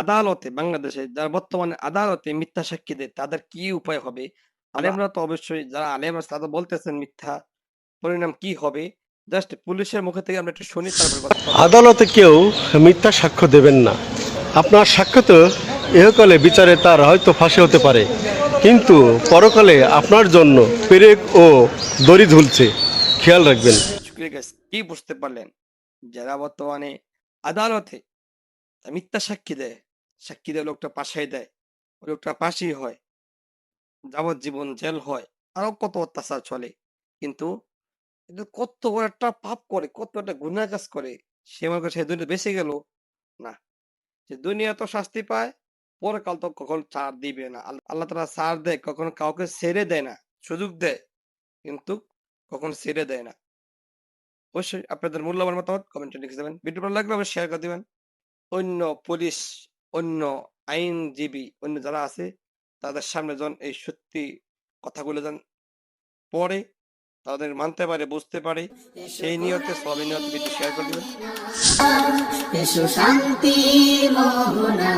আদালতে বাংলাদেশে যারা বর্তমানে মিথ্যা তাদের কি উপায় হবে? আলেমরা তো অবশ্যই যারা আলেম আছে তারা বলতেছেন মিথ্যা পরিণাম কি হবে? জাস্ট পুলিশের মুখে থেকে আমরা একটু শুনি তারপর আদালতে কেউ মিথ্যা সাক্ষ্য দেবেন না। আপনার সাক্ষ্য তো ইহকালে বিচারে তার হয়তো ফাঁসি হতে পারে। কিন্তু পরকালে আপনার জন্য পেরেক ও দড়ি ঝুলছে। খেয়াল রাখবেন। শুক্রিয়া গাইস কি বুঝতে পারলেন? যারা বর্তমানে আদালতে মিথ্যা সাক্ষী দেয় সাক্ষী দেয় লোকটা পাশাই দেয়, ওই লোকটা পাশেই হয়, যাবজ্জীবন জেল হয়, আরও কত অত্যাচার চলে। কিন্তু কত একটা পাপ করে, কত একটা গুনাহ কাজ করে, সে মনে সে দুনিয়া বেঁচে গেল? না। যে দুনিয়া তো শাস্তি পায়, পরকাল তো কখন ছাড় দিবে না। আল্লাহ তারা ছাড় দেয়, কখনো কাউকে ছেড়ে দেয় না, সুযোগ দেয়, কিন্তু কখন ছেড়ে দেয় না। অবশ্যই আপনাদের মূল্যবান মতামত কমেন্টে লিখে দেবেন। ভিডিও ভালো লাগলে অবশ্যই শেয়ার করে দিবেন। অন্য পুলিশ অন্য আইনজীবী, অন্য যারা আছে, তাদের সামনে যখন এই সত্যি কথাগুলো যখন পড়ে, তাদের মানতে পারে, বুঝতে পারে, সেই নিয়তে, সব নিয়তে ভিডিও শেয়ার করে দিবেন। শান্তি মোহনা।